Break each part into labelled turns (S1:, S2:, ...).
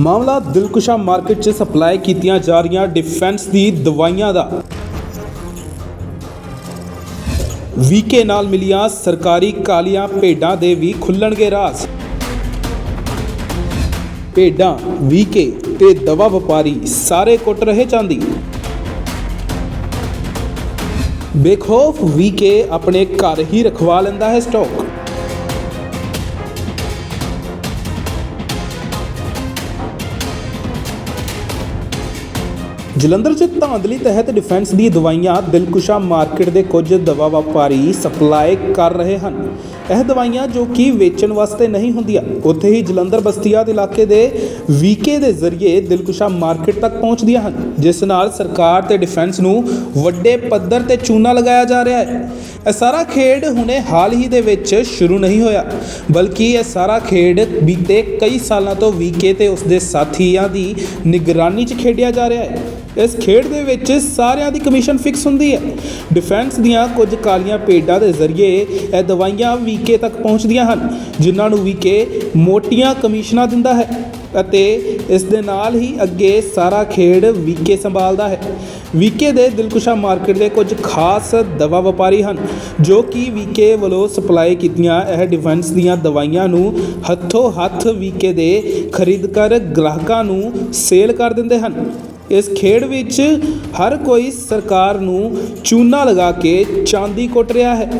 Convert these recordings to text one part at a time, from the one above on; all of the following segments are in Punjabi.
S1: ਮਾਮਲਾ ਦਿਲਕੁਸ਼ਾ ਮਾਰਕੀਟ 'ਚ ਸਪਲਾਈ ਕੀਤੀਆਂ ਜਾ ਰਹੀਆਂ ਡਿਫੈਂਸ ਦੀ ਦਵਾਈਆਂ ਦਾ। ਵੀਕੇ ਨਾਲ ਮਿਲੀਆਂ ਸਰਕਾਰੀ ਕਾਲੀਆਂ ਭੇਡਾਂ ਦੇ ਵੀ ਖੁੱਲਣਗੇ ਰਾਸ ਭੇਡਾਂ ਵੀਕੇ ਤੇ ਦਵਾ ਵਪਾਰੀ ਸਾਰੇ ਕੁੱਟ ਰਹੇ ਚਾਂਦੀ। ਬੇਖੌਫ ਵੀਕੇ ਆਪਣੇ ਘਰ ਹੀ ਰਖਵਾ ਲੈਂਦਾ ਹੈ ਸਟਾਕ ਜਲੰਧਰ 'ਚ ਧਾਂਦਲੀ ਤਹਿਤ ਡਿਫੈਂਸ ਦੀ ਦਵਾਈਆਂ ਦਿਲਕੁਸ਼ਾ ਮਾਰਕੀਟ ਦੇ ਕੁਝ ਦਵਾ ਵਪਾਰੀ ਸਪਲਾਈ ਕਰ ਰਹੇ ਹਨ। ਇਹ ਦਵਾਈਆਂ ਜੋ ਕਿ ਵੇਚਣ ਵਾਸਤੇ ਨਹੀਂ ਹੁੰਦੀਆਂ, ਉੱਥੇ ਹੀ ਜਲੰਧਰ ਬਸਤੀਆਤ ਇਲਾਕੇ ਦੇ ਵੀਕੇ ਦੇ ਜ਼ਰੀਏ ਦਿਲਕੁਸ਼ਾ ਮਾਰਕੀਟ ਤੱਕ ਪਹੁੰਚਦੀਆਂ ਹਨ, ਜਿਸ ਨਾਲ ਸਰਕਾਰ ਤੇ ਡਿਫੈਂਸ ਨੂੰ ਵੱਡੇ ਪੱਧਰ ਤੇ ਚੂਨਾ ਲਗਾਇਆ ਜਾ ਰਿਹਾ ਹੈ। ਇਹ ਸਾਰਾ ਖੇਡ ਹੁਣੇ ਹਾਲ ਹੀ ਦੇ ਵਿੱਚ ਸ਼ੁਰੂ ਨਹੀਂ ਹੋਇਆ, ਬਲਕਿ ਇਹ ਸਾਰਾ ਖੇਡ ਬੀਤੇ ਕਈ ਸਾਲਾਂ ਤੋਂ ਵੀਕੇ ਤੇ ਉਸਦੇ ਸਾਥੀਆਂ ਦੀ ਨਿਗਰਾਨੀ 'ਚ ਖੇਡਿਆ ਜਾ ਰਿਹਾ ਹੈ। ਇਸ ਖੇਡ ਦੇ ਵਿੱਚ ਸਾਰਿਆਂ ਦੀ ਕਮਿਸ਼ਨ ਫਿਕਸ ਹੁੰਦੀ ਹੈ। ਡਿਫੈਂਸ ਦੀਆਂ ਕੁਝ ਕਾਲੀਆਂ ਭੇਡਾਂ ਦੇ ਜ਼ਰੀਏ ਇਹ ਦਵਾਈਆਂ ਵੀਕੇ ਤੱਕ ਪਹੁੰਚਦੀਆਂ ਹਨ, ਜਿਨ੍ਹਾਂ ਨੂੰ ਵੀਕੇ ਮੋਟੀਆਂ ਕਮਿਸ਼ਨਾਂ ਦਿੰਦਾ ਹੈ ਅਤੇ ਇਸ ਦੇ ਨਾਲ ਹੀ ਅੱਗੇ ਸਾਰਾ ਖੇਡ ਵੀਕੇ ਸੰਭਾਲਦਾ ਹੈ। ਵੀਕੇ ਦੇ ਦਿਲਕੁਸ਼ਾ ਮਾਰਕੀਟ ਦੇ ਕੁਝ ਖਾਸ ਦਵਾ ਵਪਾਰੀ ਹਨ, ਜੋ ਕਿ ਵੀਕੇ ਵੱਲੋਂ ਸਪਲਾਈ ਕੀਤੀਆਂ ਇਹ ਡਿਫੈਂਸ ਦੀਆਂ ਦਵਾਈਆਂ ਨੂੰ ਹੱਥੋਂ ਹੱਥ ਵੀਕੇ ਦੇ ਖਰੀਦਕਰ ਗ੍ਰਾਹਕਾਂ ਨੂੰ ਸੇਲ ਕਰ ਦਿੰਦੇ ਹਨ। ਇਸ ਖੇਡ ਵਿੱਚ ਹਰ ਕੋਈ ਸਰਕਾਰ ਨੂੰ ਚੂਨਾ ਲਗਾ ਕੇ ਚਾਂਦੀ ਕੁੱਟ ਰਿਹਾ ਹੈ।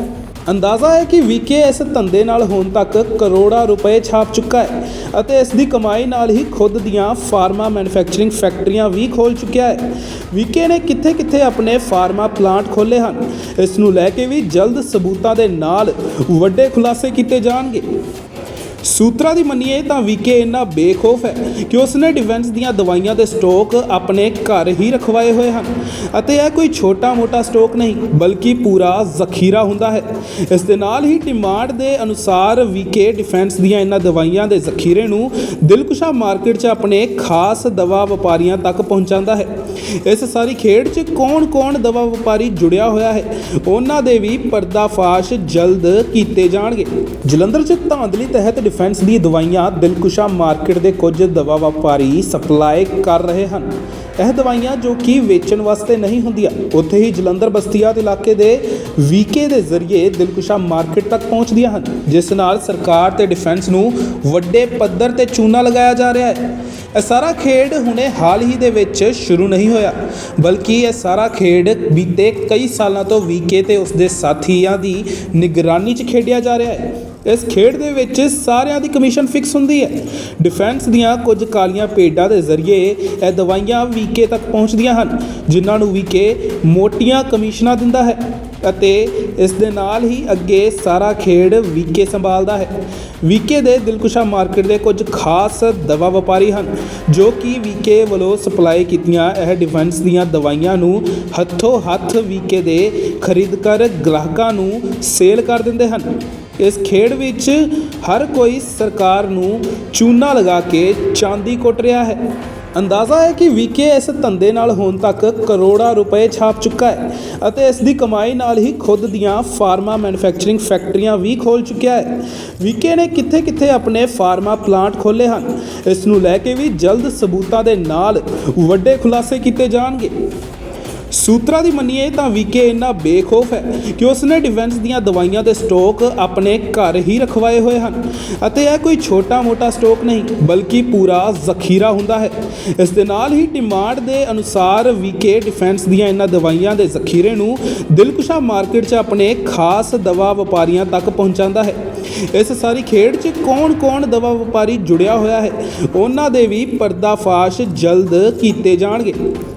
S1: ਅੰਦਾਜ਼ਾ ਹੈ ਕਿ ਵੀਕੇ ਇਸ ਧੰਦੇ ਨਾਲ ਹੁਣ ਤੱਕ ਕਰੋੜਾਂ ਰੁਪਏ ਛਾਪ ਚੁੱਕਾ ਹੈ ਅਤੇ ਇਸ ਦੀ ਕਮਾਈ ਨਾਲ ਹੀ ਖੁਦ ਦੀਆਂ ਫਾਰਮਾ ਮੈਨੂਫੈਕਚਰਿੰਗ ਫੈਕਟਰੀਆਂ ਵੀ ਖੋਲ ਚੁੱਕਿਆ ਹੈ। ਵੀਕੇ ਨੇ ਕਿੱਥੇ-ਕਿੱਥੇ ਆਪਣੇ ਫਾਰਮਾ ਪਲਾਂਟ ਖੋਲੇ ਹਨ? ਇਸ ਨੂੰ ਲੈ ਕੇ ਵੀ ਜਲਦ ਸਬੂਤਾਂ ਦੇ ਨਾਲ ਵੱਡੇ ਖੁਲਾਸੇ ਕੀਤੇ ਜਾਣਗੇ। ਸੂਤਰਾਂ ਦੀ ਮੰਨੀਏ ਤਾਂ ਵੀਕੇ ਇੰਨਾ ਬੇਖੌਫ ਹੈ ਕਿ ਉਸਨੇ ਡਿਫੈਂਸ ਦੀਆਂ ਦਵਾਈਆਂ ਦੇ ਸਟਾਕ ਆਪਣੇ ਘਰ ਹੀ ਰਖਵਾਏ ਹੋਏ ਹਨ। ਅਤੇ ਇਹ ਕੋਈ ਛੋਟਾ-ਮੋਟਾ ਸਟਾਕ ਨਹੀਂ, ਬਲਕਿ ਪੂਰਾ ਜ਼ਖੀਰਾ ਹੁੰਦਾ ਹੈ। ਇਸ ਦੇ ਨਾਲ ਹੀ ਡਿਮਾਂਡ ਦੇ ਅਨੁਸਾਰ ਵੀਕੇ ਡਿਫੈਂਸ ਦੀਆਂ ਇਹਨਾਂ ਦਵਾਈਆਂ ਦੇ ਜ਼ਖੀਰੇ ਨੂੰ ਦਿਲਕੁਸ਼ਾ ਮਾਰਕੀਟ 'ਚ ਆਪਣੇ ਖਾਸ ਦਵਾ ਵਪਾਰੀਆਂ ਤੱਕ ਪਹੁੰਚਾਉਂਦਾ ਹੈ। ਇਸ ਸਾਰੀ ਖੇਡ 'ਚ ਕੌਣ-ਕੌਣ ਦਵਾ ਵਪਾਰੀ ਜੁੜਿਆ ਹੋਇਆ ਹੈ, ਉਹਨਾਂ ਦੇ ਵੀ ਪਰਦਾਫਾਸ਼ ਜਲਦ ਕੀਤੇ ਜਾਣਗੇ। ਜਲੰਧਰ 'ਚ ਧਾਂਦਲੀ ਤਹਿਤ ਡਿਫੈਂਸ ਦੀ ਦਵਾਈਆਂ ਦਿਲਕੁਸ਼ਾ ਮਾਰਕੀਟ ਦੇ ਕੁਝ ਦਵਾ ਵਪਾਰੀ ਸਪਲਾਈ ਕਰ ਰਹੇ ਹਨ। ਇਹ ਦਵਾਈਆਂ ਜੋ ਕਿ ਵੇਚਣ ਵਾਸਤੇ ਨਹੀਂ ਹੁੰਦੀਆਂ, ਉੱਥੇ ਹੀ ਜਲੰਧਰ ਬਸਤੀਆਤ ਇਲਾਕੇ ਦੇ ਵੀਕੇ ਦੇ ਜ਼ਰੀਏ ਦਿਲਕੁਸ਼ਾ ਮਾਰਕੀਟ ਤੱਕ ਪਹੁੰਚਦੀਆਂ ਹਨ, ਜਿਸ ਨਾਲ ਸਰਕਾਰ ਤੇ ਡਿਫੈਂਸ ਨੂੰ ਵੱਡੇ ਪੱਧਰ ਤੇ ਚੂਨਾ ਲਗਾਇਆ ਜਾ ਰਿਹਾ ਹੈ। ਇਹ ਸਾਰਾ ਖੇਡ ਹੁਣੇ ਹਾਲ ਹੀ ਦੇ ਵਿੱਚ ਸ਼ੁਰੂ ਨਹੀਂ ਹੋਇਆ, ਬਲਕਿ ਇਹ ਸਾਰਾ ਖੇਡ ਬੀਤੇ ਕਈ ਸਾਲਾਂ ਤੋਂ ਵੀਕੇ ਤੇ ਉਸਦੇ ਸਾਥੀਆਂ ਦੀ ਨਿਗਰਾਨੀ 'ਚ ਖੇਡਿਆ ਜਾ ਰਿਹਾ ਹੈ। ਇਸ ਖੇਡ ਦੇ ਵਿੱਚ ਸਾਰਿਆਂ ਦੀ ਕਮਿਸ਼ਨ ਫਿਕਸ ਹੁੰਦੀ ਹੈ। ਡਿਫੈਂਸ ਦੀਆਂ ਕੁਝ ਕਾਲੀਆਂ ਭੇਡਾਂ ਦੇ ਜ਼ਰੀਏ ਇਹ ਦਵਾਈਆਂ ਵੀਕੇ ਤੱਕ ਪਹੁੰਚਦੀਆਂ ਹਨ, ਜਿਨ੍ਹਾਂ ਨੂੰ ਵੀਕੇ ਮੋਟੀਆਂ ਕਮਿਸ਼ਨਾਂ ਦਿੰਦਾ ਹੈ ਅਤੇ ਇਸ ਦੇ ਨਾਲ ਹੀ ਅੱਗੇ ਸਾਰਾ ਖੇਡ ਵੀਕੇ ਸੰਭਾਲਦਾ ਹੈ। ਵੀਕੇ ਦੇ ਦਿਲਕੁਸ਼ਾ ਮਾਰਕੀਟ ਦੇ ਕੁਝ ਖਾਸ ਦਵਾ ਵਪਾਰੀ ਹਨ, ਜੋ ਕਿ ਵੀਕੇ ਵੱਲੋਂ ਸਪਲਾਈ ਕੀਤੀਆਂ ਇਹ ਡਿਫੈਂਸ ਦੀਆਂ ਦਵਾਈਆਂ ਨੂੰ ਹੱਥੋਂ ਹੱਥ ਵੀਕੇ ਦੇ ਖਰੀਦਕਰ ਗ੍ਰਾਹਕਾਂ ਨੂੰ ਸੇਲ ਕਰ ਦਿੰਦੇ ਹਨ। ਇਸ ਖੇਡ ਵਿੱਚ ਹਰ ਕੋਈ ਸਰਕਾਰ ਨੂੰ ਚੂਨਾ ਲਗਾ ਕੇ ਚਾਂਦੀ ਕੁੱਟ ਰਿਹਾ ਹੈ। ਅੰਦਾਜ਼ਾ ਹੈ ਕਿ ਵੀਕੇ ਇਸ ਧੰਦੇ ਨਾਲ ਹੁਣ ਤੱਕ ਕਰੋੜਾਂ ਰੁਪਏ ਛਾਪ ਚੁੱਕਾ ਹੈ ਅਤੇ ਇਸ ਦੀ ਕਮਾਈ ਨਾਲ ਹੀ ਖੁਦ ਦੀਆਂ ਫਾਰਮਾ ਮੈਨੂਫੈਕਚਰਿੰਗ ਫੈਕਟਰੀਆਂ ਵੀ ਖੋਲ ਚੁੱਕਿਆ ਹੈ। ਵੀਕੇ ਨੇ ਕਿੱਥੇ-ਕਿੱਥੇ ਆਪਣੇ ਫਾਰਮਾ ਪਲਾਂਟ ਖੋਲੇ ਹਨ? ਇਸ ਨੂੰ ਲੈ ਕੇ ਵੀ ਜਲਦ ਸਬੂਤਾਂ ਦੇ ਨਾਲ ਵੱਡੇ ਖੁਲਾਸੇ ਕੀਤੇ ਜਾਣਗੇ। ਸੂਤਰਾਂ ਦੀ ਮੰਨੀਏ ਤਾਂ ਵੀਕੇ ਇੰਨਾ ਬੇਖੌਫ ਹੈ ਕਿ ਉਸਨੇ ਡਿਫੈਂਸ ਦੀਆਂ ਦਵਾਈਆਂ ਦੇ ਸਟਾਕ ਆਪਣੇ ਘਰ ਹੀ ਰਖਵਾਏ ਹੋਏ ਹਨ। ਅਤੇ ਇਹ ਕੋਈ ਛੋਟਾ-ਮੋਟਾ ਸਟਾਕ ਨਹੀਂ, ਬਲਕਿ ਪੂਰਾ ਜ਼ਖੀਰਾ ਹੁੰਦਾ ਹੈ। ਇਸ ਦੇ ਨਾਲ ਹੀ ਡਿਮਾਂਡ ਦੇ ਅਨੁਸਾਰ ਵੀਕੇ ਡਿਫੈਂਸ ਦੀਆਂ ਇਹਨਾਂ ਦਵਾਈਆਂ ਦੇ ਜ਼ਖੀਰੇ ਨੂੰ ਦਿਲਕੁਸ਼ਾ ਮਾਰਕੀਟ 'ਚ ਆਪਣੇ ਖਾਸ ਦਵਾ ਵਪਾਰੀਆਂ ਤੱਕ ਪਹੁੰਚਾਉਂਦਾ ਹੈ। ਇਸ ਸਾਰੀ ਖੇਡ 'ਚ ਕੌਣ-ਕੌਣ ਦਵਾ ਵਪਾਰੀ ਜੁੜਿਆ ਹੋਇਆ ਹੈ? ਉਹਨਾਂ ਦੇ ਵੀ ਪਰਦਾਫਾਸ਼ ਜਲਦ ਕੀਤੇ ਜਾਣਗੇ।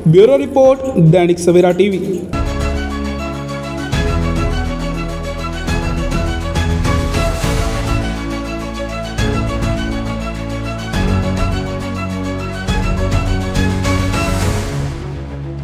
S1: Bureau report, Dainik Savera TV.